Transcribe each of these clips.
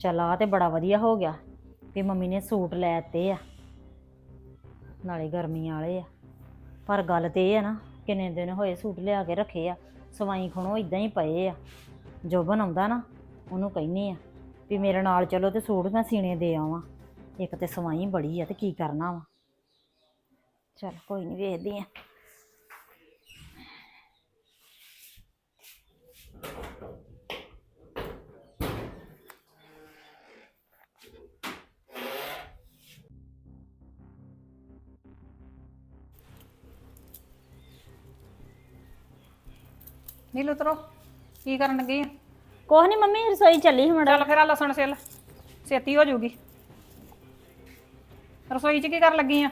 ਚੱਲ ਆ ਤੇ ਬੜਾ ਵਧੀਆ ਹੋ ਗਿਆ ਵੀ ਮੰਮੀ ਨੇ ਸੂਟ ਲੈ ਦਿੱਤੇ ਆ। ਨਾਲੇ ਗਰਮੀਆਂ ਵਾਲੇ ਆ। ਪਰ ਗੱਲ ਤੇ ਇਹ ਆ ਨਾ, ਕਿੰਨੇ ਦਿਨ ਹੋਏ ਸੂਟ ਲਿਆ ਕੇ ਰੱਖੇ ਆ, ਸਵਾਈ ਖਣੋ ਇਦਾਂ ਹੀ ਪਏ ਆ। ਜੋ ਬਣਾਉਂਦਾ ਨਾ, ਉਹਨੂੰ ਕਹਿੰਨੀ ਆ ਵੀ ਮੇਰੇ ਨਾਲ ਚਲੋ ਤੇ ਸੂਟ ਮੈਂ ਸੀਨੇ ਦੇ ਆਵਾਂ। ਇੱਕ ਤੇ ਸਵਾਈ ਬੜੀ ਆ ਤੇ ਕੀ ਕਰਨਾ ਵਾ। ਚਲ ਕੋਈ ਨਹੀਂ ਵੇਖਦੀ ਆ। ਨੀਲ ਉਤਰੋ ਕੀ ਕਰਨ ਲੱਗੀ ਆ? ਕੁਛ ਨਹੀਂ ਮੰਮੀ ਰਸੋਈ ਚੱਲੀ ਸੀ ਮੜਾ। ਚੱਲ ਫਿਰ ਆ ਲਸਣ ਸਿੱਲ ਛੇਤੀ ਹੋ ਜਾਊਗੀ ਰਸੋਈ 'ਚ ਕੀ ਕਰਨ ਲੱਗੀ ਆ?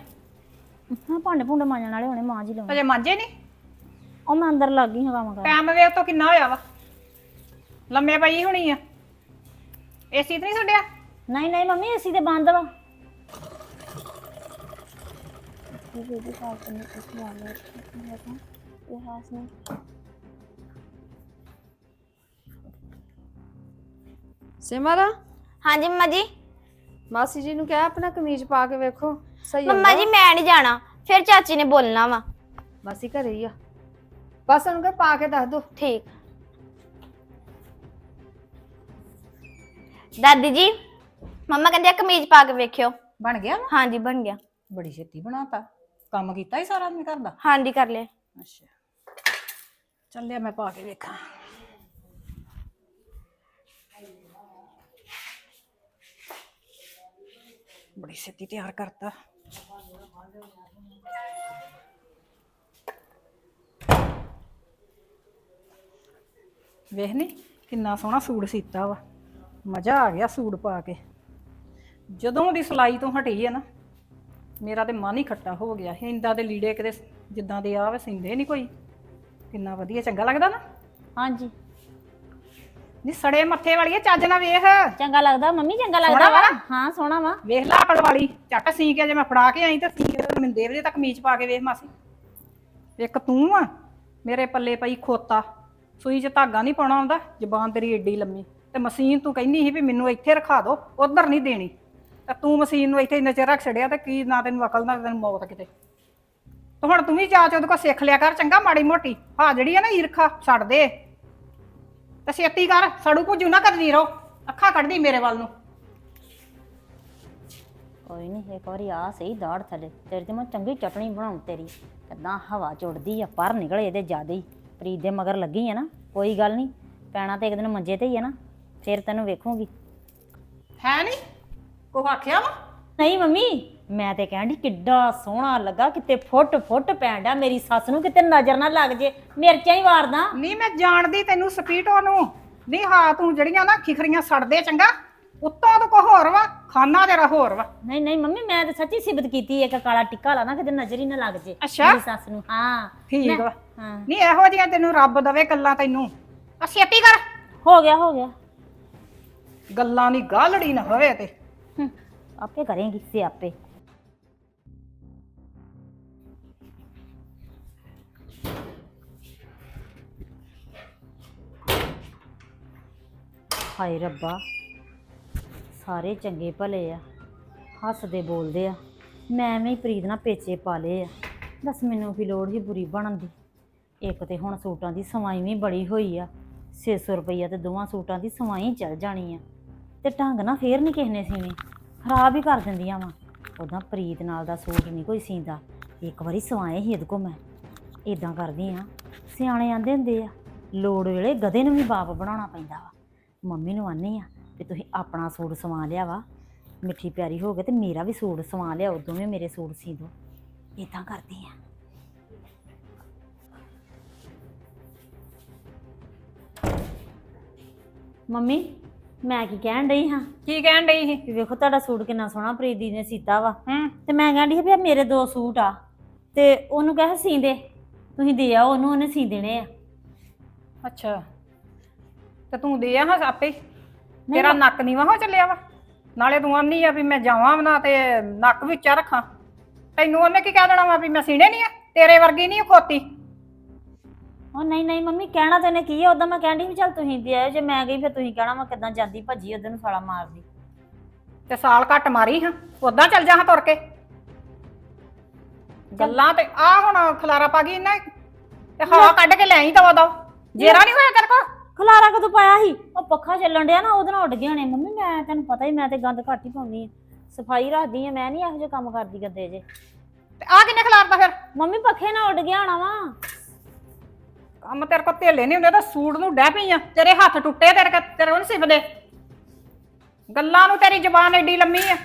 ਹਾਂ ਭਾਂਡੇ ਭੁੰਡੇ ਮਾਂਜਣ ਵਾਲੇ ਹੋਣੇ ਮਾਂ ਜੀ ਲਾਉਣੇ ਅਜੇ ਮਾਂਜੇ ਨਹੀਂ ਉਹ ਮੈਂ ਅੰਦਰ ਲੱਗ ਗਈ ਹਾਂ ਕੰਮ ਕਰ ਟਾਈਮ ਵੇਖ ਤੋਂ ਕਿੰਨਾ ਹੋਇਆ ਵਾ। ਲੰਮੇ ਪਈ ਹੋਣੀ ਆ। ਏਸੀ ਤੇ ਨਹੀਂ ਛੱਡਿਆ? ਨਹੀਂ ਨਹੀਂ ਮੰਮੀ ਅਸੀਂ ਤੇ ਬੰਦ ਵਾ। ਸਿਮਰ? ਹਾਂਜੀ ਮੰਮਾ ਜੀ। ਮਾਸੀ ਜੀ ਨੂੰ ਕਹਿ ਆਪਣਾ ਕਮੀਜ਼ ਪਾ ਕੇ ਵੇਖੋ ਸਹੀ ਮੰਮਾ ਜੀ ਮੈਂ ਨਹੀਂ ਜਾਣਾ। ਫਿਰ ਚਾਚੀ ਨੇ ਬੋਲਣਾ ਵਾ। ਮਾਸੀ ਘਰੇ ਹੀ ਆ। ਬਸ ਉਹਨੂੰ ਕਹਿ ਪਾ ਕੇ ਦੱਸ ਦੋ। ਠੀਕ। ਦਾਦੀ ਜੀ ਮੰਮਾ ਕਹਿੰਦੇ ਆ ਕਮੀਜ਼ ਪਾ ਕੇ ਵੇਖਿਓ। ਬਣ ਗਿਆ ਵਾ? ਹਾਂਜੀ ਬਣ ਗਿਆ। ਬੜੀ ਛੇਤੀ ਬਣਾਤਾ। ਕੰਮ ਕੀਤਾ ਹੀ ਸਾਰਾ ਆਦਮੀ ਕਰਦਾ ਹਾਂਜੀ ਕਰ ਲਿਆ। ਅੱਛਾ। ਚੱਲਿਆ ਮੈਂ ਪਾ ਕੇ ਵੇਖਾਂ। ਬੜੀ ਛੇਤੀ ਤਿਆਰ ਕਰਤਾ। ਵੇਖ ਕਿੰਨਾ ਸੋਹਣਾ ਸੂਟ ਸੀਤਾ ਵਾ। ਮਜ਼ਾ ਆ ਗਿਆ ਸੂਟ ਪਾ ਕੇ। ਜਦੋਂ ਦੀ ਸਿਲਾਈ ਤੋਂ ਹਟੀ ਹੈ ਨਾ, ਮੇਰਾ ਤੇ ਮਨ ਹੀ ਖੱਟਾ ਹੋ ਗਿਆ। ਇੰਦਾ ਦੇ ਲੀੜੇ ਕਿਤੇ ਜਿੱਦਾਂ ਦੇ ਆ ਵੇ, ਸਿੰਦੇ ਨਹੀਂ ਕੋਈ। ਕਿੰਨਾ ਵਧੀਆ, ਚੰਗਾ ਲੱਗਦਾ ਨਾ? ਹਾਂਜੀ। ਨੀ ਸੜੇ ਮੱਥੇ ਵਾਲੀਏ ਚੱਜ ਨਾ ਵੇਖ। ਚੰਗਾ ਲੱਗਦਾ ਮੰਮੀ ਚੰਗਾ ਲੱਗਦਾ ਸੋਹਣਾ ਵਾ? ਹਾਂ ਸੋਹਣਾ ਵਾ। ਵੇਖ ਲਾ ਆਕੜ ਵਾਲੀ ਚੱਟ ਸੀ ਕੇ ਜੇ ਮੈਂ ਫੜਾ ਕੇ ਆਈ ਤਾਂ ਸੀ ਕੇ ਮੈਨੂੰ ਦੇ ਵਜੇ ਤੱਕ ਕਮੀਜ਼ ਪਾ ਕੇ ਵੇਖ ਮਾਸੀ। ਇੱਕ ਤੂੰ ਆ ਮੇਰੇ ਪੱਲੇ ਪਈ ਖੋਤਾ। ਸੂਈ 'ਚ ਧਾਗਾ ਨਹੀਂ ਪਾਉਣਾ ਆਉਂਦਾ ਜ਼ਬਾਨ ਤੇਰੀ ਏਡੀ ਲੰਮੀ। ਤੇ ਮਸ਼ੀਨ ਤੂੰ ਕਹਿੰਦੀ ਸੀ ਵੀ ਮੈਨੂੰ ਇੱਥੇ ਰਖਾ ਦੋ ਉਧਰ ਨਹੀਂ ਦੇਣੀ। ਤੇ ਤੂੰ ਮਸ਼ੀਨ ਨੂੰ ਇੱਥੇ ਇੰਨਾ ਚਿਰ ਰੱਖ ਛੜਿਆ ਤੇ ਕੀ ਨਾ ਤੈਨੂੰ ਅਕਲ ਨਾ ਤੈਨੂੰ ਮੌਤ ਕਿਤੇ। ਤੇ ਹੁਣ ਤੂੰ ਵੀ ਜਾ ਕੇ ਉਹਦੇ ਕੋਲ ਸਿੱਖ ਲਿਆ ਕਰ ਚੰਗਾ ਮਾੜੀ ਮੋਟੀ। ਹਾਂ ਜਿਹੜੀ ਆ ਨਾ ਈਰਖਾ ਛੱਡ ਦੇ। ਤੇ ਛੇਤੀ ਕਰ ਸੜੂ ਭੁੱਜੂ ਨਾ ਕਰਦੀ ਰਹੋ। ਅੱਖਾਂ ਕੱਢਦੀ ਮੇਰੇ ਵੱਲ ਨੂੰ। ਕੋਈ ਨਹੀਂ ਇੱਕ ਵਾਰੀ ਆ ਸਹੀ ਦਾੜ ਥੱਲੇ। ਤੇਰੀ ਤੇ ਮੈਂ ਚੰਗੀ ਚਟਣੀ ਬਣਾਉਂ ਤੇਰੀ। ਕਿੱਦਾਂ ਹਵਾ ਚੁੜਦੀ ਆ ਪਰ ਨਿਕਲੇ ਇਹਦੇ ਜ਼ਿਆਦਾ ਹੀ। ਪ੍ਰੀਤ ਦੇ ਮਗਰ ਲੱਗੀ ਆ ਨਾ ਕੋਈ ਗੱਲ ਨਹੀਂ ਪੈਣਾ ਤੇ ਇੱਕ ਦਿਨ ਮੰਜੇ ਤੇ ਹੀ ਆ ਨਾ ਫਿਰ ਤੈਨੂੰ ਵੇਖੂਗੀ। ਹੈ ਨਹੀਂ ਕੋ ਆਖਿਆ ਵਾ? ਨਹੀਂ ਮੰਮੀ ਮੈਂ ਤੇ ਕਹਿੰਦੀ ਕਿੱਡਾ ਸੋਹਣਾ ਲੱਗਾ ਕਿਤੇ ਫੁੱਟ ਫੁੱਟ ਪੈਂਦਾ ਮੇਰੀ ਸੱਸ ਨੂੰ ਕਿਤੇ ਨਜ਼ਰ ਨਾ ਲੱਗ ਜੇ ਮਿਰਚਾਂ ਹੀ ਵਾਰਦਾ। ਨਹੀਂ ਮੈਂ ਜਾਣਦੀ ਤੈਨੂੰ ਸਪੀਟੋ ਨੂੰ ਨਹੀਂ ਹਾਂ ਤੂੰ ਜਿਹੜੀਆਂ ਨਾ ਖਿਖਰੀਆਂ ਸੜਦੇ ਚੰਗਾ ਉੱਤੋਂ ਤਾਂ ਕੋ ਹੋਰ ਵਾ ਖਾਨਾ ਤੇਰਾ ਹੋਰ ਵਾ। ਨਹੀਂ ਨਹੀਂ ਮੰਮੀ ਮੈਂ ਤਾਂ ਸੱਚੀ ਸਿਬਤ ਕੀਤੀ ਇੱਕ ਕਾਲਾ ਟਿੱਕਾ ਲਾ ਨਾ ਕਿਤੇ ਨਜ਼ਰ ਹੀ ਨਾ ਲੱਗ ਜੇ ਅੱਛਾ। ਮੇਰੀ ਸੱਸ ਨੂੰ ਹਾਂ। ਠੀਕ ਮੈਂ- ਵਾ। ਹਾਂ। ਨਹੀਂ ਇਹੋ ਜਿਹੀਆਂ ਤੈਨੂੰ ਰੱਬ ਦਵੇ ਗੱਲਾਂ ਤੈਨੂੰ। ਆ ਛੇਤੀ ਕਰ। ਹੋ ਗਿਆ ਹੋ ਗਿਆ। ਗੱਲਾਂ ਦੀ ਗਾਲੜੀ ਨਾ ਹੋਵੇ ਤੇ। ਹੂੰ, ਆਪੇ ਕਰੇਂਗੀ ਸਿਆਪੇ। ਹਾਏ ਰੱਬਾ। ਸਾਰੇ ਚੰਗੇ ਭਲੇ ਆ। ਹੱਸਦੇ ਬੋਲਦੇ ਆ। ਮੈਂ ਐਵੇਂ ਹੀ ਪ੍ਰੀਤ ਨਾਲ ਪੇਚੇ ਪਾ ਲਏ ਆ। ਦੱਸ ਮੈਨੂੰ ਕੀ ਲੋੜ ਹੀ ਬੁਰੀ ਬਣਨ ਦੀ? ਇੱਕ ਤੇ ਹੁਣ ਸੂਟਾਂ ਦੀ ਸਵਾਈ ਵੀ ਬੜੀ ਹੋਈ ਆ। 600 ਰੁਪਈਆ ਤੇ ਦੋਵਾਂ ਸੂਟਾਂ ਦੀ ਸਵਾਈ ਚੱਲ ਜਾਣੀ ਆ। ਤੇ ਢੰਗ ਨਾ ਫੇਰ ਨਹੀਂ ਕਿਸੇ ਨੇ ਸੀਵੇਂ। ਖਰਾਬ ਹੀ ਕਰ ਦਿੰਦੀਆਂ ਵਾ। ਉਦਾਂ ਪ੍ਰੀਤ ਨਾਲ ਦਾ ਸੂਟ ਨਹੀਂ ਕੋਈ ਸੀਂਦਾ। ਇੱਕ ਵਾਰੀ ਸਵਾਏ ਹੀ ਇਹਦੇ ਕੋ ਮੈਂ। ਇਦਾਂ ਕਰਦੀ ਆ। ਸਿਆਣੇ ਆਂਦੇ ਹੁੰਦੇ ਆ, ਲੋੜ ਵੇਲੇ ਗਧੇ ਨੂੰ ਵੀ ਬਾਪ ਬਣਾਉਣਾ ਪੈਂਦਾ ਵਾ। ਮੰਮੀ ਨੂੰ ਆਨੀ ਆ ਵੀ ਤੁਸੀਂ ਆਪਣਾ ਸੂਟ ਸਵਾ ਲਿਆ ਵਾ। ਮਿੱਠੀ ਪਿਆਰੀ ਹੋ ਗਏ ਤੇ ਮੇਰਾ ਵੀ ਸੂਟ ਸਵਾ ਲਿਆ ਉਦੋਂ ਵੀ ਮੇਰੇ ਸੂਟ ਸੀ ਦੋ। ਇਦਾਂ ਕਰਦੀ ਆ। ਮੰਮੀ ਮੈਂ ਕੀ ਕਹਿਣ ਡਈ ਹਾਂ? ਕੀ ਕਹਿਣ ਡਈ ਸੀ? ਵੀ ਵੇਖੋ ਤੁਹਾਡਾ ਸੂਟ ਕਿੰਨਾ ਸੋਹਣਾ ਪ੍ਰੀਤ ਦੀ ਨੇ ਸੀਤਾ ਵਾ। ਹੂੰ। ਤੇ ਮੈਂ ਕਹਿੰਦੀ ਵੀ ਆਹ ਮੇਰੇ ਦੋ ਸੂਟ ਆ। ਤੇ ਉਹਨੂੰ ਕਹਿ ਸੀ ਦੇ ਤੁਸੀਂ ਦੇ ਆਓ ਉਹਨੂੰ ਉਹਨੇ ਸੀ ਦੇਣੇ ਆ। ਅੱਛਾ। ਤੇ ਤੂੰ ਦੇ ਆ ਹਾਂ ਆਪੇ। ਹੀ। ਤੇਰਾ ਨੱਕ ਨੀਵਾ ਹੋ ਚੱਲਿਆ ਵਾ। ਨਾਲੇ ਤੂੰ ਆਨੀ ਆ ਵੀ ਮੈਂ ਜਾਵਾਂ ਨਾ ਤੇ ਨੱਕ ਵਿੱਚ ਰੱਖਾਂ। ਤੈਨੂੰ ਉਹਨੇ ਕੀ ਕਹਿ ਦੇਣਾ ਵਾ ਵੀ ਮੈਂ ਸੀਣੇ ਨਹੀਂ ਆ? ਤੇਰੇ ਵਰਗੀ ਨਹੀਂ ਖੋਤੀ। ਉਹ ਨਹੀਂ ਨਹੀਂ ਮੰਮੀ ਕਹਿਣਾ ਤੇ ਨੇ ਕੀ ਆ? ਉਦੋਂ ਮੈਂ ਕਹਿੰਦੀ ਵੀ ਚੱਲ ਤੁਸੀਂ ਤੇ ਆਇਓ ਜੇ ਮੈਂ ਗਈ ਫਿਰ ਤੁਸੀਂ ਕਹਿਣਾ ਮੈਂ ਕਿਦਾਂ ਜਾਂਦੀ ਭੱਜੀ ਉਧਰ ਨੂੰ ਸਾਲਾ ਮਾਰਦੀ। ਤੇ ਸਾਲ ਘੱਟ ਮਾਰੀ ਹਾਂ। ਉਦਾਂ ਚੱਲ ਜਾ ਹਾਂ ਤੁਰ ਕੇ। ਗੱਲਾਂ ਤੇ ਆ ਹੁਣ ਖਲਾਰਾ ਪਾ ਗਈ ਇਹਨਾਂ ਤੇ ਹਵਾ ਕੱਢ ਕੇ ਲੈ ਆਈ ਦਵਾ ਦਵਾ ਜੇਰਾ ਨਹੀਂ ਹੋਇਆ ਤੇਰੇ ਕੋਲ? ਖਲਾਰਾ ਕਦੋਂ ਪਾਇਆ ਸੀ? ਉਹ ਪੱਖਾ ਚੱਲਣ ਡਿਆ ਨਾ ਉਹਦੇ ਨਾਲ ਉੱਡ ਗਏ ਹੋਣੇ। ਮੰਮੀ ਮੈਂ ਤੈਨੂੰ ਪਤਾ ਹੀ ਮੈਂ ਤੇ ਗੰਦ ਘੱਟ ਹੀ ਪਾਉਂਦੀ ਆ ਸਫ਼ਾਈ ਰੱਖਦੀ ਆ ਮੈਂ ਨਹੀਂ ਇਹੋ ਜਿਹੇ ਕੰਮ ਕਰਦੀ ਗੱਦੇ ਜੇ ਤੇ ਆ ਕਿੰਨੇ ਖਲਾਰਦਾ ਫਿਰ? ਮੰਮੀ ਪੱਖੇ ਨਾਲ ਉੱਡ ਗਿਆ ਹੋਣਾ ਵਾ। ਕੰਮ ਤੇਰੇ ਕੋਲ ਧੇਲੇ ਨਹੀਂ ਹੁੰਦੇ ਤਾਂ ਸੂਟ ਨੂੰ ਡਹਿ ਪਈ ਆ। ਤੇਰੇ ਹੱਥ ਟੁੱਟੇ ਤੇਰੇ ਕੋ ਤੇਰੇ ਨੂੰ ਸਿਫਦੇ ਗੱਲਾਂ ਨੂੰ ਤੇਰੀ ਜ਼ਬਾਨ ਐਡੀ ਲੰਮੀ ਆ।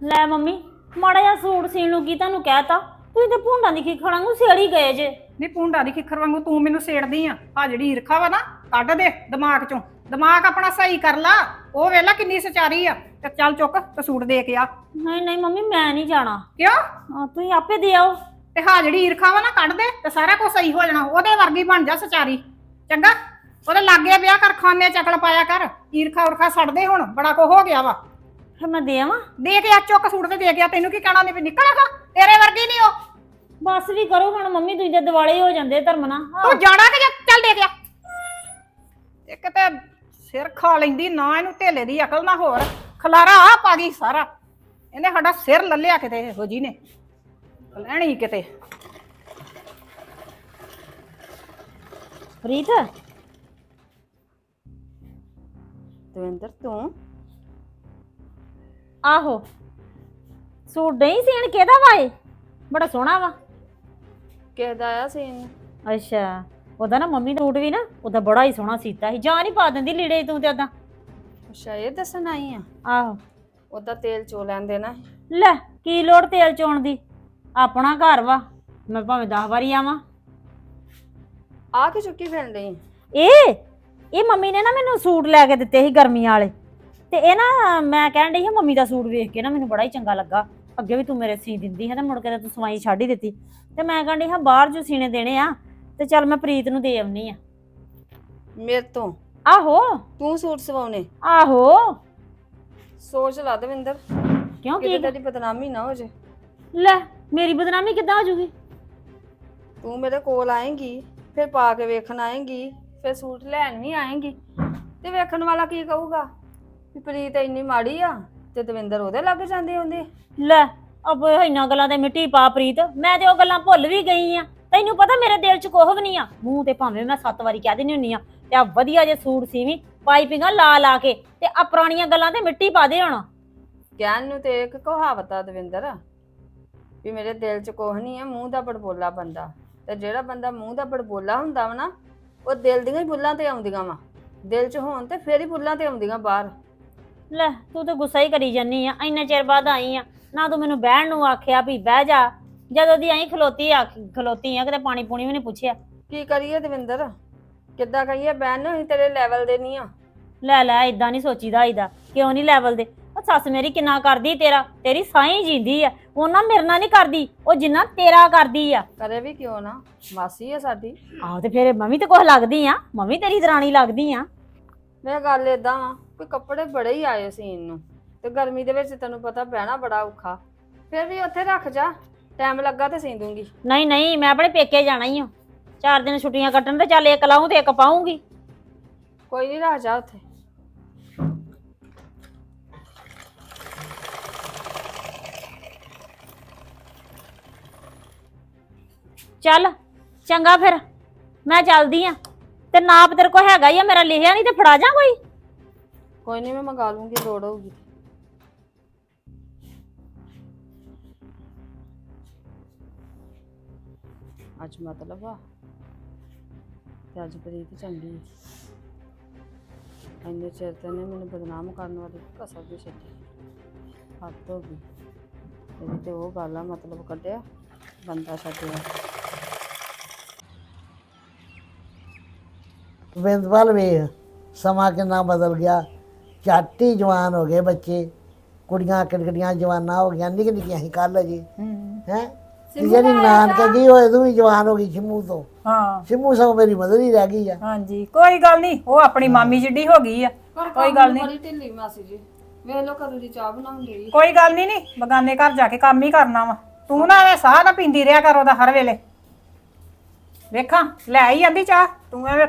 ਲੈ ਮੰਮੀ ਮਾੜਾ ਜਿਹਾ ਸੂਟ ਸੀਣ ਨੂੰ ਕੀ ਤੁਹਾਨੂੰ ਕਹਿਤਾ? ਤੁਸੀਂ ਤੇ ਭੁੰਡਾਂ ਦੀ ਕੀ ਖੜਾਂਗੂ ਸੇੜੀ ਗਏ ਜੇ। ਨਹੀਂ ਪੁੰਡਾ ਦੀ ਖਿੱਖਰ ਵਾਂਗੂ ਤੂੰ ਮੈਨੂੰ ਸੇੜਦੀ ਆ। ਆ ਜਿਹੜੀ ਈਰਖਾ ਵਾ ਨਾ ਕੱਢ ਦੇ ਦਿਮਾਗ ਚੋਂ। ਦਿਮਾਗ ਆਪਣਾ ਸਹੀ ਕਰ ਲਾ। ਉਹ ਵੇਲਾ ਕਿੰਨੀ ਸਚਾਰੀ ਆ। ਤੇ ਚੱਲ ਚੁੱਕ ਤੇ ਸੂਟ ਦੇ ਕੇ ਆ। ਨਹੀਂ ਨਹੀਂ ਮੰਮੀ ਮੈਂ ਨਹੀਂ ਜਾਣਾ। ਕਿਉਂ? ਹਾਂ, ਤੁਸੀਂ ਆਪੇ ਦੇ ਆਓ। ਤੇ ਹਾਂ ਜਿਹੜੀ ਈਰਖਾ ਵਾ ਨਾ ਕੱਢ ਦੇ ਤੇ ਸਾਰਾ ਕੁਝ ਸਹੀ ਹੋ ਜਾਣਾ। ਉਹਦੇ ਵਰਗੀ ਬਣ ਜਾ ਸਚਾਰੀ। ਚੰਗਾ? ਉਹਦੇ ਲਾਗੇ ਵਿਆਹ ਕਰ ਖਾਨੇ ਚਕਲ ਪਾਇਆ ਕਰ। ਈਰਖਾ ਉਰਖਾ ਛੱਡ ਦੇ ਹੁਣ ਬੜਾ ਕੋ ਹੋ ਗਿਆ ਵਾ। ਫਿਰ ਮੈਂ ਦੇ ਆਵਾਂ। ਦੇ ਕੇ ਆ ਚੁੱਕ ਸੂਟ ਤੇ ਦੇ ਗਿਆ ਤੈਨੂੰ ਕੀ ਕਹਿਣਾ ਨਹੀਂ ਵੀ ਨਿਕਲੇਗਾ ਤੇਰੇ ਵਰਗੀ ਨਹੀਂ ਉਹ। ਬਸ ਵੀ ਕਰੋ ਹੁਣ ਮੰਮੀ ਤੁਸੀਂ ਤੇ ਦਿਵਾਲੇ ਹੋ ਜਾਂਦੇ ਧਰਮ ਨਾਲ। ਹਾਂ ਤੂੰ ਜਾਣਾ ਕਿ ਜਾਂ ਚੱਲ ਦੇ ਗਿਆ ਇੱਕ ਤੇ ਸਿਰ ਖਾ ਲੈਂਦੀ ਨਾ ਇਹਨੂੰ ਢੇਲੇ ਦੀ ਅਕਲ ਨਾ ਹੋਰ। ਖਲਾਰਾ ਆ ਪਾ ਗਈ ਸਾਰਾ। ਇਹਨੇ ਸਾਡਾ ਸਿਰ ਲੱਲਿਆ ਕਿਤੇ ਇਹੋ ਜੀ ਨੇ। ਲੈਣੀ ਕਿਤੇ। ਪ੍ਰੀਤ? ਦਵਿੰਦਰ ਤੂੰ? ਆਹੋ। ਸੂਟ ਨਹੀਂ ਸੀਣ ਕਿਹਦਾ ਵਾ ਇਹ? ਬੜਾ ਸੋਹਣਾ ਵਾ। ਕਿਹਦਾ ਆ ਸੀਨ ਅੱਛਾ ਉਹਦਾ ਨਾ ਮੰਮੀ ਦਾ ਸੂਟ ਵੀ ਨਾ ਉਹਦਾ ਬੜਾ ਹੀ ਸੋਹਣਾ ਸੀਤਾ ਸੀ। ਜਾਨ ਹੀ ਪਾ ਦਿੰਦੀ ਲੀੜੇ ਤੂੰ ਤੇ ਓਦਾਂ। ਅੱਛਾ ਇਹ ਦੱਸਣ ਆਈ ਆ? ਆਹੋ। ਉਹਦਾ ਤੇਲ ਚੋ ਲੈਂਦੇ ਨਾ ਲੈ ਕੀ ਲੋੜ ਤੇਲ ਚੋਣ ਦੀ? ਆਪਣਾ ਘਰ ਵਾ ਮੈਂ ਭਾਵੇਂ 10 ਵਾਰੀ ਆਵਾਂ। ਆ ਕੇ ਚੁੱਕੀ ਫਿਰਨ ਡਈ ਇਹ ਇਹ ਮੰਮੀ ਨੇ ਨਾ ਮੈਨੂੰ ਸੂਟ ਲੈ ਕੇ ਦਿੱਤੇ ਸੀ ਗਰਮੀਆਂ ਵਾਲੇ। ਤੇ ਇਹ ਨਾ ਮੈਂ ਕਹਿਣ ਡਈ ਸੀ ਮੰਮੀ ਦਾ ਸੂਟ ਵੇਖ ਕੇ ਨਾ ਮੈਨੂੰ ਬੜਾ ਹੀ ਚੰਗਾ ਲੱਗਾ। ਅੱਗੇ ਵੀ ਤੂੰ ਮੇਰੇ ਸੀ ਦਿੰਦੀ ਹੈ ਤੇ ਮੁੜ ਕੇ ਤਾਂ ਤੂੰ ਸਵਾਈ ਛੱਡ ਹੀ ਦਿੱਤੀ। ਤੇ ਮੈਂ ਡਈ ਹਾਂ ਬਾਹਰ ਜੋ ਸੀਨੇ ਦੇਣੇ ਆ ਤੇ ਚੱਲ ਮੈਂ ਪ੍ਰੀਤ ਨੂੰ ਦੇ ਆਉਣੀ ਆ ਮੇਰੇ ਤੋਂ? ਆਹੋ। ਤੂੰ ਸੂਟ ਸਵਾਉਣੇ? ਆਹੋ। ਸੋਚ ਲਾ ਦਵਿੰਦਰ। ਕਿਉਂ ਕਿਤੇ ਕੀ? ਤੇਰੀ ਬਦਨਾਮੀ ਨਾ ਹੋ ਜੇ। ਲੈ ਮੇਰੀ ਬਦਨਾਮੀ ਕਿੱਦਾਂ ਹੋ ਜੂਗੀ? ਤੂੰ ਮੇਰੇ ਕੋਲ ਆਏਂਗੀ ਫਿਰ ਪਾ ਕੇ ਵੇਖਣ ਆਏਂਗੀ ਫਿਰ ਸੂਟ ਲੈਣ ਵੀ ਆਏਂਗੀ। ਤੇ ਵੇਖਣ ਵਾਲਾ ਕੀ ਕਹੂਗਾ? ਵੀ ਪ੍ਰੀਤ ਇੰਨੀ ਮਾੜੀ ਆ। ਤੇ ਦਵਿੰਦਰ ਉਹਦੇ ਲੱਗ ਜਾਂਦੇ ਹੁੰਦੇ ਲੈ ਅਬ ਇਹਨਾਂ ਗੱਲਾਂ ਤੇ ਮਿੱਟੀ ਪਾ ਪ੍ਰੀਤ। ਮੈਂ ਤੇ ਉਹ ਗੱਲਾਂ ਭੁੱਲ ਵੀ ਗਈ ਆ। ਤੈਨੂੰ ਪਤਾ ਮੇਰੇ ਦਿਲ 'ਚ ਕੁਝ ਵੀ ਨਹੀਂ ਆ। ਮੂੰਹ ਤੇ ਭਾਵੇਂ ਮੈਂ ਸੱਤ ਵਾਰੀ ਕਹਿ ਦਿੰਦੀ ਹੁੰਨੀ ਆ ਤੇ ਆ ਵਧੀਆ ਜੇ ਸੂਟ ਸੀਵੀਂ ਪਾਈਪਿੰਗਾਂ ਲਾ ਲਾ ਕੇ ਤੇ ਆ ਪੁਰਾਣੀਆਂ ਗੱਲਾਂ ਤੇ ਮਿੱਟੀ ਪਾ ਦੇ ਹੁਣ। ਕਹਿਣ ਨੂੰ ਤੇ ਇੱਕ ਕਹਾਵਤ ਆ ਦਵਿੰਦਰ ਵੀ ਮੇਰੇ ਦਿਲ 'ਚ ਕੁਝ ਨਹੀਂ ਆ ਮੂੰਹ ਦਾ ਬੜਬੋਲਾ ਬੰਦਾ। ਤੇ ਜਿਹੜਾ ਬੰਦਾ ਮੂੰਹ ਦਾ ਬੜਬੋਲਾ ਹੁੰਦਾ ਵਾ ਨਾ ਉਹ ਦਿਲ ਦੀਆਂ ਹੀ ਬੁੱਲਾਂ ਤੇ ਆਉਂਦੀਆਂ ਵਾ। ਦਿਲ 'ਚ ਹੋਣ ਤੇ ਫੇਰ ਹੀ ਬੁੱਲਾਂ ਤੇ ਆਉਂਦੀਆਂ ਬਾਹਰ। ਲੈ ਤੂੰ ਤੇ ਗੁੱਸਾ ਹੀ ਕਰੀ ਜਾਨੀ ਆ ਇੰਨੇ ਚਿਰ ਬਾਅਦ ਆਈ ਆ। ਨਾ ਤੂੰ ਮੈਨੂੰ ਬਹਿਣ ਨੂੰ ਆਖਿਆ ਵੀ ਬਹਿ ਜਾ। ਜਦੋਂ ਦੀ ਆਈ ਖਲੋਤੀ ਆ ਖਲੋਤੀ ਆ ਕਿਤੇ ਪਾਣੀ ਪੂਣੀ ਵੀ ਨਹੀਂ ਪੁੱਛਿਆ। ਕੀ ਕਰੀਏ ਦਵਿੰਦਰ? ਕਿੱਦਾਂ ਕਹੀਏ ਬੈਨ ਨੂੰ ਅਸੀਂ ਤੇਰੇ ਲੈਵਲ ਦੇ ਨਹੀਂ ਆ। ਲੈ ਲੈ ਇਦਾਂ ਨਹੀਂ ਸੋਚੀਦਾ ਇਹਦਾ ਕਿਉਂ ਨਹੀਂ ਲੈਵਲ ਦੇ? ਉਹ ਸੱਸ ਮੇਰੀ ਕਿੰਨਾ ਕਰਦੀ ਤੇਰਾ? ਤੇਰੀ ਸਾਈਂ ਜਿੰਦੀ ਆ। ਉਹਨਾਂ ਮੇਰੇ ਨਾਲ ਨਹੀਂ ਕਰਦੀ। ਉਹ ਜਿੰਨਾ ਤੇਰਾ ਕਰਦੀ ਆ। ਕਰੇ ਵੀ ਕਿਉਂ ਨਾ? ਮਾਸੀ ਆ ਸਾਡੀ। ਆਹੋ ਤੇ ਫਿਰ ਮੰਮੀ ਤੇ ਕੁਛ ਲੱਗਦੀ ਆ। ਮੰਮੀ ਤੇਰੀ ਦਰਾਣੀ ਲੱਗਦੀ ਆ। ਮੈਂ ਗੱਲ ਏਦਾਂ ਵਾ ਕੱਪੜੇ ਬੜੇ ਹੀ ਆਏ ਸੀਨ ਨੂੰ ਤੇ ਗਰਮੀ ਦੇ ਵਿੱਚ ਤੈਨੂੰ ਪਤਾ ਬਹਿਣਾ ਬੜਾ ਔਖਾ। ਫਿਰ ਵੀ ਉੱਥੇ ਰੱਖ ਜਾ ਟਾਈਮ ਲੱਗਾ ਤੇ ਸੀ ਦੂੰਗੀ। ਨਹੀਂ ਨਹੀਂ ਮੈਂ ਆਪਣੇ ਪੇਕੇ ਜਾਣਾ ਹੀ ਆ। ਚਾਰ ਦਿਨ ਛੁੱਟੀਆਂ ਕੱਟਣ ਤੇ ਚੱਲ ਇੱਕ ਲਾਉਂ ਤੇ ਇੱਕ ਪਾਉਂਗੀ ਕੋਈ ਨਹੀਂ ਰੱਖ ਜਾ ਉੱਥੇ। ਚੱਲ ਚੰਗਾ ਫਿਰ। ਮੈਂ ਚੱਲਦੀ ਆ। ਤੇ ਨਾਪ ਤੇਰੇ ਕੋਲ ਹੈਗਾ ਹੀ ਆ ਮੇਰਾ ਲਿਖਿਆ ਨਹੀਂ ਤੇ ਫੜਾ ਜਾ ਕੋਈ। ਕੋਈ ਨਹੀਂ, ਮੈਂ ਮੰਗਾ ਲੂੰਗੀ, ਲੋੜ ਹੋਊਗੀ। ਅੱਜ ਮਤਲਬ ਆ। ਤੇ ਅੱਜ ਪ੍ਰੀਤ ਚੰਗੀ ਇੰਨੇ ਚਿਰ ਤੇ ਨੇ ਮੈਨੂੰ ਬਦਨਾਮ ਕਰਨ ਵਾਲੀ ਕਸਰ ਵੀ ਛੱਡੀ। ਹੱਦ ਹੋ ਗਈ। ਇਹਦੀ ਤੇ ਉਹ ਗੱਲ ਆ, ਮਤਲਬ ਕੱਢਿਆ, ਬੰਦਾ ਛੱਡਿਆ। ਵਿੰਦਵਾਲ ਵੇਖ ਸਮਾਂ ਕਿੰਨਾ ਬਦਲ ਗਿਆ। ਝੱਟ ਹੀ ਜਵਾਨ ਹੋ ਗਏ ਬੱਚੇ। ਕੁੜੀਆਂ ਕਿੜਕੜੀਆਂ ਜਵਾਨਾਂ ਹੋ ਗਈਆਂ ਨਿੱਕ ਨਿੱਕੀਆਂ ਹੀ ਕੱਲ ਜੀ। ਹੈ। ਜਿਹੜੀ ਨਾਨਕੇ ਗਈ ਉਹ ਇਹਦੋਂ ਵੀ ਜਵਾਨ ਹੋ ਗਈ ਸ਼ਿਮੂ ਤੋਂ। ਹਾਂ। ਸ਼ਿਮੂ ਸਭ ਮੇਰੀ ਮਦਦ ਹੀ ਰਹਿ ਗਈ ਆ। ਹਾਂਜੀ ਕੋਈ ਗੱਲ ਨਹੀਂ ਉਹ ਆਪਣੀ ਮਾਮੀ ਜਿੱਡੀ ਹੋ ਗਈ ਆ। ਕੋਈ ਗੱਲ ਨਹੀਂ। ਬੜੀ ਢਿੱਲੀ ਮਾਸੀ ਜੀ। ਵੇਖ ਲੋ ਕਦੋਂ ਦੀ ਚਾਹ ਬਣਾਉਂਦੀ ਕੋਈ ਗੱਲ ਨਹੀਂ ਨਹੀਂ ਬਗਾਨੇ ਘਰ ਜਾ ਕੇ ਕੰਮ ਹੀ ਕਰਨਾ ਵਾ। ਤੂੰ ਨਾ ਐਵੇਂ ਸਾਹ ਨਾ ਪੀਂਦੀ ਰਿਹਾ ਕਰ ਉਹਦਾ ਹਰ ਵੇਲੇ। ਵੇਖਾਂ ਲੈ ਆਈ ਆਂਦੀ ਚਾਹ ਤੂੰ ਐਵੇਂ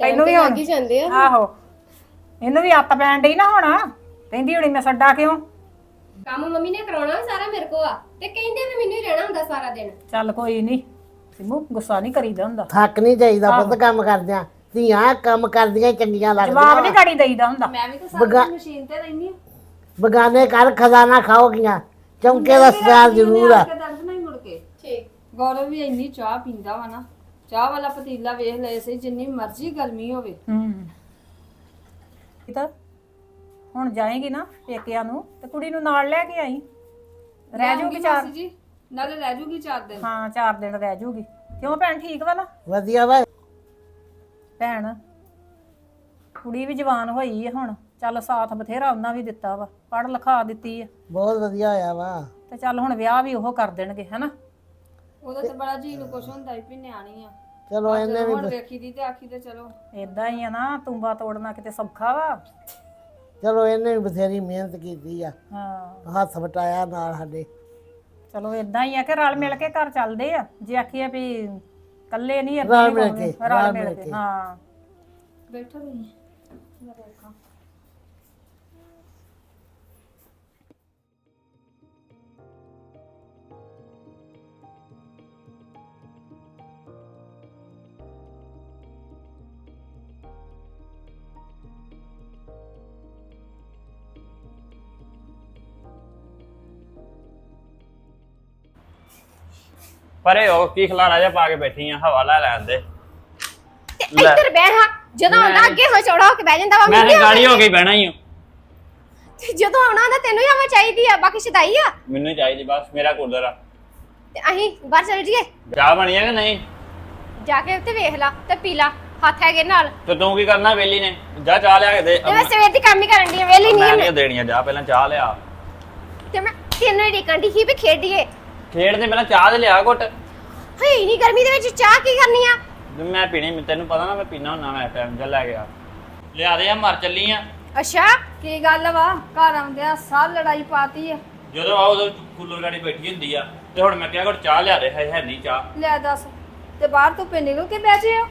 ਤੈਨੂੰ ਵੀ ਹੁਣ ਜਾਂਦੇ ਆ ਆਹੋ। ਇਹਨੂੰ ਵੀ ਅੱਤ ਪੈਣ ਡਈ ਨਾ ਹੁਣ। ਕਹਿੰਦੀ ਹੁਣੀ ਮੈਂ ਛੱਡਾ ਕਿਉਂ? ਕੰਮ ਮੰਮੀ ਨੇ ਕਰਾਉਣਾ ਸਾਰਾ ਮੇਰੇ ਕੋ ਆ। ਤੇ ਕਹਿੰਦੇ ਵੀ ਮੈਨੂੰ ਹੀ ਰਹਿਣਾ ਹੁੰਦਾ ਸਾਰਾ ਦਿਨ। ਚੱਲ ਕੋਈ ਨਹੀਂ। ਸਿਮੂ ਗੁੱਸਾ ਨਹੀਂ ਕਰੀਦਾ ਹੁੰਦਾ। ਥੱਕ ਨਹੀਂ ਜਾਈਦਾ ਪੁੱਤ ਕੰਮ ਕਰਦਿਆਂ। ਧੀਆਂ ਕੰਮ ਕਰਦੀਆਂ ਹੀ ਚੰਗੀਆਂ ਜਵਾਬ ਲੱਗਦੀਆਂ ਨਹੀਂ ਗਾੜੀ ਦੇਈਦਾ ਹੁੰਦਾ। ਮੈਂ ਵੀ ਤਾਂ ਬਗਾ- ਸਾਰੀ ਮਸ਼ੀਨ ਤੇ ਰਹਿਨੀ ਆ ਬਗਾਨੇ ਘਰ ਖਜ਼ਾਨਾ ਖਾਓਗੀਆਂ। ਚੌਂਕੇ ਦਾ ਸਿਆਰ ਜ਼ਰੂਰ ਆ। ਕੇ ਦਰਦ ਨਹੀਂ ਮੁੜ ਕੇ। ਠੀਕ। ਗੌਰਵ ਵੀ ਇੰਨੀ ਚਾਹ ਪੀਂਦਾ ਵਾ ਨਾ। ਚਾਹ ਵਾਲਾ ਪਤੀਲਾ ਵੇਖ ਲਏ ਸੀ ਜਿੰਨੀ ਮਰਜ਼ੀ ਗਰਮੀ ਹੋਵੇ। ਹੂੰ। ਇਹ ਤਾਂ? ਹੁਣ ਜਾਏਗੀ ਨਾ ਪੇਕਿਆਂ ਨੂੰ ਤੇ ਕੁੜੀ ਨੂੰ ਨਾਲ ਲੈ ਕੇ ਆਈ। ਰਹਿ ਜਾਊਗੀ ਚਾਰ ਮਾਸੀ ਜੀ ਨਾਲੇ ਰਹਿ ਜੂਗੀ ਚਾਰ ਦਿਨ। ਹਾਂ ਚਾਰ ਦਿਨ ਰਹਿ ਜਾਊਗੀ ਕਿਉਂ ਭੈਣ ਠੀਕ ਵਾ ਨਾ? ਵਧੀਆ ਵਾ। ਭੈਣ ਕੁੜੀ ਵੀ ਜਵਾਨ ਹੋਈ ਹੈ ਹੁਣ। ਚੱਲ ਸਾਥ ਬਥੇਰਾ ਉਹਨਾਂ ਵੀ ਦਿੱਤਾ ਵਾ ਪੜ੍ਹ ਲਿਖਾ ਦਿੱਤੀ ਆ। ਬਹੁਤ ਵਧੀਆ ਹੋਇਆ ਵਾ। ਤੇ ਚੱਲ ਹੁਣ ਵਿਆਹ ਵੀ ਉਹ ਕਰ ਦੇਣਗੇ ਹੈਨਾ? ਉਹਦਾ ਤੇ ਬੜਾ ਜੀ ਨੂੰ ਕੁਛ ਹੁੰਦਾ ਵੀ ਨਿਆਣੀ ਆ। ਚਲੋ ਇਹਨੇ ਵੀ ਹੁਣ ਵੇਖੀ ਦੀ ਤੇ ਆਖੀ ਤੇ ਚਲੋ। ਇਦਾਂ ਹੀ ਆ ਨਾ ਤੁੰਬਾ ਤੋੜਨਾ ਕਿਤੇ ਸੌਖਾ ਵਾ। ਚਲੋ ਇਹਨੇ ਵੀ ਬਥੇਰੀ ਮਿਹਨਤ ਕੀਤੀ ਆ। ਹਾਂ। ਹੱਥ ਵਟਾਇਆ ਨਾਲ ਸਾਡੇ। ਚਲੋ ਇਦਾਂ ਹੀ ਆ ਕਿ ਰਲ ਮਿਲ ਕੇ ਘਰ ਚੱਲਦੇ ਆ। ਜੇ ਆਖੀਏ ਵੀ ਇਕੱਲੇ ਨਹੀਂ ਰਲ ਮਿਲ ਕੇ, ਰਲ ਮਿਲ ਕੇ ਹਾਂ। ਬੈਠੋ ਵੀ ਪਰੇ ਉਹ ਕੀ ਖਲਾਰਾ ਜਿਹਾ ਪਾ ਕੇ ਬੈਠੀ ਆ ਹਵਾ ਲੈ ਲੈਣ ਦੇ। ਤੇ ਇੱਧਰ ਬੈਠ ਹਾਂ ਜਦੋਂ ਆਉਂਦਾ ਅੱਗੇ ਹੋ ਚੌੜਾ ਹੋ ਕੇ ਬਹਿ ਜਾਂਦਾ ਵਾ ਮੈਂ ਤੇ ਗਾੜੀ ਹੋ ਕੇ ਬਹਿਣਾ ਹੀ ਹਾਂ ਤੇ ਜਦੋਂ ਆਉਣਾ ਹੁੰਦਾ ਤੈਨੂੰ ਹੀ ਹਵਾ ਚਾਹੀਦੀ ਆ ਬਾਕੀ ਸ਼ਦਾਈ ਆ। ਮੈਨੂੰ ਚਾਹੀਦੀ ਬਸ ਮੇਰਾ ਕੂਲਰ ਆ। ਤੇ ਅਸੀਂ ਬਾਹਰ ਚੱਲ ਜੀਏ ਚਾਹ ਬਣੀ ਆ ਕਿ ਨਹੀਂ? ਜਾ ਕੇ ਉੱਤੇ ਵੇਖ ਲਾ ਤੇ ਪੀ ਲਾ ਹੱਥ ਹੈਗੇ ਨਾਲ। ਤੇ ਤੂੰ ਕੀ ਕਰਨਾ ਵੇਲੀ ਨੇ? ਜਾ ਚਾਹ ਲਿਆ ਕੇ ਦੇ। ਤੇ ਮੈਂ ਸਵੇਰ ਦੀ ਕੰਮ ਹੀ ਕਰਨ ਦੀ ਵੇਲੀ ਨਹੀਂ ਮੈਂ ਨਹੀਂ ਮੈਂ। ਦੇਣੀਆਂ ਜਾ ਪਹਿਲਾਂ ਚਾਹ ਲਿਆ। ਤੇ ਮੈਂ ਤੈਨੂੰ ਹੀ ਡਿਕਣ ਦੀ ਸੀ ਵੀ ਖੇਡੀਏ। ਖੇਡ ਦੇ ਪਹਿਲਾਂ ਚਾਹ ਦੇ ਲਿਆ ਘੁੱਟ। ਹਈ ਨਹੀਂ ਗਰਮੀ ਦੇ ਵਿੱਚ ਚਾਹ ਕੀ ਕਰਨੀ ਆ? ਜੇ ਮੈਂ ਪੀਣੀ ਮੈਂ- ਤੈਨੂੰ ਪਤਾ ਨਾ ਮੈਂ ਪੀਣਾ ਹੁੰਨਾ ਮੈਂ ਟਾਈਮ ਜਾ ਲੈ ਗਿਆ। ਲਿਆ ਦੇ ਆ ਮਰ ਚੱਲੀ ਆ। ਅੱਛਾ ਕੀ ਗੱਲ ਵਾ? ਘਰ ਆਉਂਦਿਆਂ ਸਾਰ ਲੜਾਈ ਪਾਤੀ ਆ। ਜਦੋਂ ਆਓ ਉਦੋਂ ਕੂਲਰ ਗਾੜੀ ਬੈਠੀ ਹੁੰਦੀ ਆ ਤੇ ਹੁਣ ਮੈਂ ਕਿਹਾ ਘੁੱਟ ਚਾਹ ਲਿਆ ਦੇ ਹੈ ਹੈ ਨਹੀਂ ਚਾਹ। ਲੈ ਦੱਸ ਤੇ ਬਾਹਰ ਧੁੱਪੇ ਨਿਕਲ ਕੇ ਬਹਿ ਜਿਓ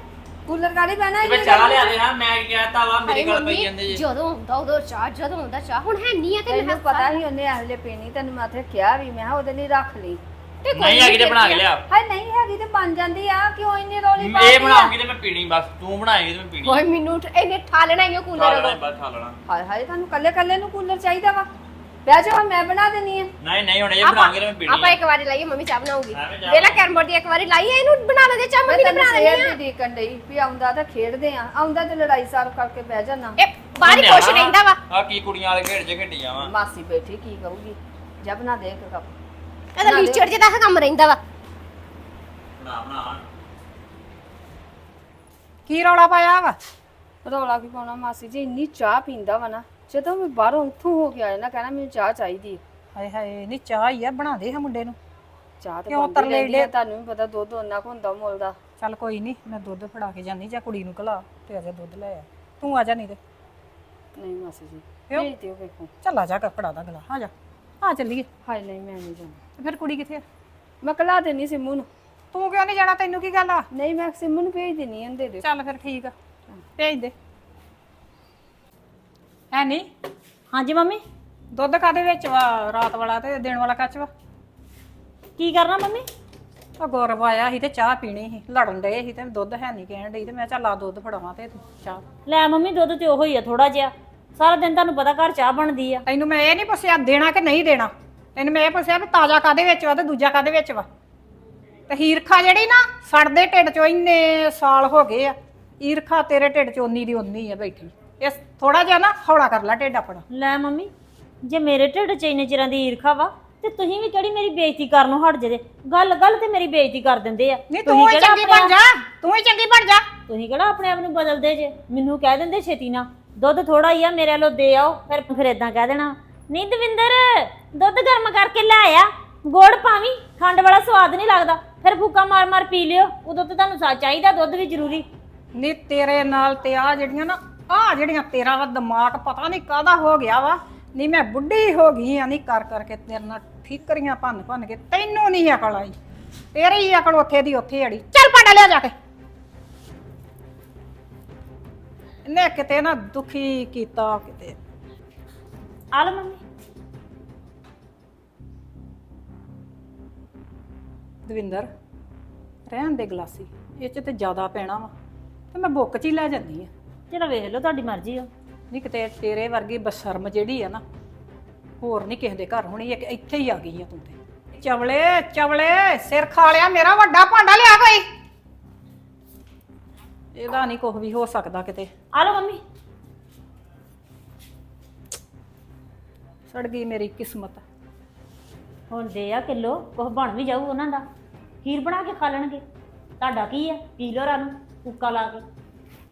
ਕੂਲਰ ਗਾੜੀ ਬਹਿਣਾ ਤੇ ਮੈਂ ਚਾਹ ਲਿਆ ਦੇ ਹਾਂ ਮੈਂ ਕੀ ਕਹਿਤਾ ਵਾ ਮੇਰੇ ਗੱਲ ਪਈ ਜਾਂਦੇ ਜੀ। ਜਦੋਂ ਹੁੰਦਾ ਉਦੋਂ ਚਾਹ ਜਦੋਂ ਹੁੰਦਾ ਚਾਹ ਹੁਣ ਹੈ ਨਹੀਂ ਆ ਤੇ ਤੈਨੂੰ ਮੈਂ ਪਤਾ ਹੀ ਉਹਨੇ ਅਹਲੇ ਪੀਣੀ ਤੈਨੂੰ ਮੈਂ ਤੇ ਕਿਹਾ ਵੀ ਮੈਂ ਕਿਹਾ ਉਹਦੇ ਲਈ ਰੱਖ ਲਈ। ਤੇ ਕੋਈ ਨਹੀਂ ਹੈਗੀ ਤੇ ਬਣਾ ਕੇ ਲਿਆ। ਹਾਏ ਨਹੀਂ ਹੈਗੀ ਤੇ ਬਣ ਜਾਂਦੀ ਆ ਕਿਉਂ ਇੰਨੀ ਰੌਲੀ ਇਹ ਪਾਤੀ ਆ? ਬਣਾਉਂਗੀ ਤੇ ਮੈਂ ਪੀਣੀ ਬਸ ਤੂੰ ਬਣਾਏਗੀ ਤੇ ਮੈਂ ਪੀਣੀ। ਕੋਈ ਮੈਨੂੰ ਠ- ਇਹਨੇ ਠਾ ਲੈਣਾ ਇਹ ਖਾ ਕੂਲਰ ਲੈਣਾ ਬਸ ਖਾ ਲੈਣਾ ਹਾਏ ਹਾਏ ਤੁਹਾਨੂੰ ਕੱਲੇ ਕੱਲੇ ਨੂੰ ਕੂਲਰ ਚਾਹੀਦਾ ਵਾ? ਬਹਿ ਜਾਓ ਮੈਂ ਬਣਾ ਦੇਣੀ ਆ। ਨਹੀਂ ਨਹੀਂ ਹੁਣ ਇਹ ਬਣਾਉਂਗੀ ਤੇ ਮੈਂ ਪੀਣੀ ਆਪਾਂ। ਇੱਕ ਵਾਰੀ ਲਾਈਏ ਮੰਮੀ ਚਾਹ ਬਣਾਉਗੀ ਮੈਂ ਵੀ ਚਾਹ ਵੇਲਾ ਕੈਰਮਬੋਰਡ ਦੀ ਇੱਕ ਵਾਰੀ ਲਾਈਏ ਇਹਨੂੰ ਬਣਾ ਲੈ ਦੇ ਚਾਹ ਮੈਂ ਮੰਮੀ ਨੇ ਤੈਨੂੰ ਬਣਾ ਸਵੇਰ ਲੈਣੀ ਦੀ ਦੇਖਣ ਡਈ ਵੀ ਆਉਂਦਾ ਤਾਂ ਖੇਡਦੇ ਆ। ਆਉਂਦਾ ਤੇ ਲੜਾਈ ਸਾਰ ਕਰਕੇ ਬਹਿ ਜਾਣਾ। ਇਹ ਬਾਹਰ ਹੀ ਖੁਸ਼ ਰਹਿੰਦਾ ਵਾ। ਆ ਕੀ ਕੁੜੀਆਂ ਵਾਲੇ ਖੇਡ ਚ ਖੇਡੀਆਂ ਵਾ। ਮਾਸੀ ਬੈਠੀ ਕੀ ਕਹੂਗੀ? ਜਬ ਨਾ ਦੇ ਇੱਕ ਕੱਪ। ਇਹਦਾ ਲੀਚੜ ਜਿਹਾ ਤਾਂ ਕੰਮ ਰਹਿੰਦਾ ਵਾ। ਬਣਾ ਬਣਾ। ਕੀ ਰੌਲਾ ਪਾਇਆ ਵਾ? ਰੌਲਾ ਕੀ ਪਾਉਣਾ ਮਾਸੀ ਜੀ ਇੰਨੀ ਚਾਹ ਪੀਂਦਾ ਵਾ ਨਾ ਜਦੋਂ ਮੈਂ ਬਾਹਰੋਂ ਉੱਥੋਂ ਹੋ ਕੇ ਆਇਆ ਨਾ ਕਹਿਣਾ ਮੈਨੂੰ ਚਾਹ ਚਾਹੀਦੀ ਹਾਏ ਹਾਏ ਨਹੀਂ ਚਾਹ ਹੀ ਆ ਬਣਾ ਦੇ ਹਾਂ ਮੁੰਡੇ ਨੂੰ। ਚਾਹ ਤੇ ਕਿਉਂ ਤਰਲੇ ਰਹਿੰਦੀ ਆ, ਤੁਹਾਨੂੰ ਵੀ ਪਤਾ ਦੁੱਧ ਉਹਨਾਂ ਕੋ ਹੁੰਦਾ ਮੁੱਲ ਦਾ। ਚੱਲ ਕੋਈ ਨਹੀਂ ਮੈਂ ਦੁੱਧ ਫੜਾ ਕੇ ਜਾਨੀ ਜਾਂ ਕੁੜੀ ਨੂੰ ਕਲਾ ਤੇ ਅਜੇ ਦੁੱਧ ਲੈ ਆ। ਤੂੰ ਆ ਜਾ ਨਹੀਂ ਤੇ। ਨਹੀਂ ਮਾਸੀ ਜੀ? ਭੇਜ ਦਿਓ ਵੇਖੋ। ਚੱਲ ਆ ਜਾ ਕੱਪੜਾ ਦਾ ਗਲਾ ਆ ਜਾ ਆ ਚੱਲੀਏ। ਹਾਏ ਨਹੀਂ ਮੈਂ ਨਹੀਂ ਜਾਣਾ। ਤੇ ਫਿਰ ਕੁੜੀ ਕਿੱਥੇ ਆ? ਮੈਂ ਕਲਾ ਦੇਣੀ ਸਿੰਮੂ ਨੂੰ। ਤੂੰ ਕਿਉਂ ਨਹੀਂ ਜਾਣਾ? ਤੈਨੂੰ ਕੀ ਗੱਲ ਆ? ਨਹੀਂ ਮੈਂ ਸਿੰਮੂ ਨੂੰ ਭੇਜ ਦੇਣੀ ਆ ਦੇ ਦਿਓ ਚੱਲ ਫਿਰ ਠੀਕ ਆ। ਭੇਜ ਦੇ। ਹੈ ਨਹੀਂ ਹਾਂਜੀ ਮੰਮੀ। ਦੁੱਧ ਕਾਦੇ ਵਿੱਚ ਵਾ? ਰਾਤ ਵਾਲਾ ਤੇ ਦੇਣ ਵਾਲਾ ਕੱਚ ਵਾ। ਕੀ ਕਰਨਾ ਮੰਮੀ? ਉਹ ਗੌਰਵ ਆਇਆ ਸੀ ਤੇ ਚਾਹ ਪੀਣੀ ਸੀ। ਲੜਨ ਡਏ ਸੀ ਤੇ ਦੁੱਧ ਹੈ ਨਹੀਂ ਕਹਿਣ ਡਈ ਤੇ ਮੈਂ ਚੱਲ ਆ ਦੁੱਧ ਫੜਾਵਾਂ ਤੇ ਤੂੰ ਚਾਹ। ਲੈ ਮੰਮੀ ਦੁੱਧ ਤੇ ਉਹੋ ਹੀ ਆ ਥੋੜਾ ਜਿਹਾ। ਸਾਰਾ ਦਿਨ ਤੁਹਾਨੂੰ ਪਤਾ ਘਰ ਚਾਹ ਬਣਦੀ ਆ। ਤੈਨੂੰ ਮੈਂ ਇਹ ਨਹੀਂ ਪੁੱਛਿਆ ਦੇਣਾ ਕਿ ਨਹੀਂ ਦੇਣਾ? ਤੈਨੂੰ ਮੈਂ ਪੁੱਛਿਆ ਵੀ ਤਾਜ਼ਾ ਕਾਦੇ ਵਿੱਚ ਵਾ ਤੇ ਦੂਜਾ ਕਾਦੇ ਵਿੱਚ ਵਾ? ਤੇ ਹੀਰਖਾ ਜਿਹੜੀ ਨਾ ਸੜਦੇ ਢਿੱਡ ਚੋਂ ਇੰਨੇ ਸਾਲ ਹੋ ਗਏ ਆ। ਈਰਖਾ ਤੇਰੇ ਢਿੱਡ ਚ ਉਨੀ ਦੀ ਉਨੀ ਆ ਬੈਠੀ। ਇਸ ਥੋੜਾ ਜਿਹਾ ਨਾ ਹੌਲਾ ਕਰ ਲੈ ਢਿੱਡ ਆਪਣਾ। ਲੈ ਮੰਮੀ ਜੇ ਮੇਰੇ ਢਿੱਡ 'ਚ ਇੰਨੇ ਚਿਰਾਂ ਦੀ ਈਰਖਾ ਵਾ ਤੇ ਤੁਸੀਂ ਵੀ ਕਿਹੜੀ ਮੇਰੀ ਬੇਇੱਜ਼ਤੀ ਕਰਨੋਂ ਹਟ ਜੇ ਗੱਲ ਗੱਲ ਤੇ ਮੇਰੀ ਬੇਇੱਜ਼ਤੀ ਕਰ ਦਿੰਦੇ ਆ। ਨਹੀਂ ਤੂੰ ਹੀ ਚੰਗੀ ਬਣ ਜਾ ਤੂੰ ਹੀ ਚੰਗੀ ਬਣ ਜਾ। ਤੁਸੀਂ ਕਿਹੜਾ ਆਪਣੇ ਆਪ ਨੂੰ ਬਦਲਦੇ ਜੇ? ਮੈਨੂੰ ਕਹਿ ਦਿੰਦੇ ਛੇਤੀ ਨਾ। ਦੁੱਧ ਥੋੜਾ ਹੀ ਆ ਮੇਰੇ ਵੱਲੋਂ ਦੇ ਆਓ ਫਿਰ ਫਿਰ ਇਦਾਂ ਕਹਿ ਦੇਣਾ। ਨਹੀਂ ਦਵਿੰਦਰ ਦੁੱਧ ਗਰਮ ਕਰਕੇ ਲੈ ਆ। ਗੋੜ ਪਾਵੀਂ ਖੰਡ ਵਾਲਾ ਸਵਾਦ ਨਹੀਂ ਲੱਗਦਾ। ਫਿਰ ਫੂਕਾ ਮਾਰ ਮਾਰ ਪੀ ਲਿਓ। ਉਦੋਂ ਤੇ ਤੁਹਾਨੂੰ ਸਾ ਚਾਹੀਦਾ ਦੁੱਧ ਵੀ ਜ਼ਰੂਰੀ। ਨੀ ਤੇਰੇ ਨਾਲ ਤੇ ਆ ਜਿਹੜੀਆਂ ਨਾ ਆ ਜਿਹੜੀਆਂ ਤੇਰਾ ਵਾ ਦਿਮਾਗ ਪਤਾ ਨਹੀਂ ਕਾਹਦਾ ਹੋ ਗਿਆ ਵਾ। ਨਹੀਂ ਮੈਂ ਬੁੱਢੀ ਹੋ ਗਈ ਆ ਨਹੀਂ ਕਰ ਕਰਕੇ ਤੇਰੇ ਨਾਲ ਠੀਕਰੀਆਂ ਭੰਨ ਭੰਨ ਕੇ। ਤੈਨੂੰ ਨਹੀਂ ਅਕਲ ਆਈ। ਤੇਰੀ ਹੀ ਅਕਲ ਉੱਥੇ ਦੀ ਉੱਥੇ ਅੜੀ। ਚੱਲ ਭਾਂਡਾ ਲਿਆ ਜਾ ਕੇ। ਇਹਨੇ ਕਿਤੇ ਨਾ ਦੁਖੀ ਕੀਤਾ ਕਿਤੇ। ਆ ਲਓ ਮੰਮੀ। ਦਵਿੰਦਰ ਰਹਿਣ ਦੇ ਗਲਾਸੀ ਇਹ ਚ ਤੇ ਜ਼ਿਆਦਾ ਪੈਣਾ ਵਾ ਤੇ ਮੈਂ ਬੁੱਕ ਚ ਹੀ ਲੈ ਜਾਂਦੀ ਆ। ਚਲੋ ਵੇਖ ਲਓ ਤੁਹਾਡੀ ਮਰਜ਼ੀ ਆ। ਨਹੀਂ ਕਿਤੇ ਤੇਰੇ ਵਰਗੀ ਬਸ਼ਰਮ ਜਿਹੜੀ ਆ ਨਾ ਹੋਰ ਨਹੀਂ ਕਿਸੇ ਦੇ ਘਰ ਹੋਣੀ ਇੱਕ ਇੱਥੇ ਹੀ ਆ ਗਈ ਆ ਤੂੰ ਤੇ। ਚਵਲੇ ਚਵਲੇ ਸਿਰ ਖਾ ਲਿਆ ਮੇਰਾ ਵੱਡਾ ਭਾਂਡਾ ਲਿਆ ਕੋਈ। ਇਹਦਾ ਨਹੀਂ ਕੁਝ ਵੀ ਹੋ ਸਕਦਾ ਕਿਤੇ। ਆ ਲਓ ਮੰਮੀ। ਸੜ ਗਈ ਮੇਰੀ ਕਿਸਮਤ। ਹੁਣ ਦੇ ਆ ਕਿਲੋ, ਕੁਛ ਬਣ ਵੀ ਜਾਊ ਉਹਨਾਂ ਦਾ। ਖੀਰ ਬਣਾ ਕੇ ਖਾ ਲੈਣਗੇ। ਤੁਹਾਡਾ ਕੀ ਆ? ਪੀ ਲਓ ਰਾਂ ਨੂੰ ਕੁੱਕਾ ਲਾ ਕੇ।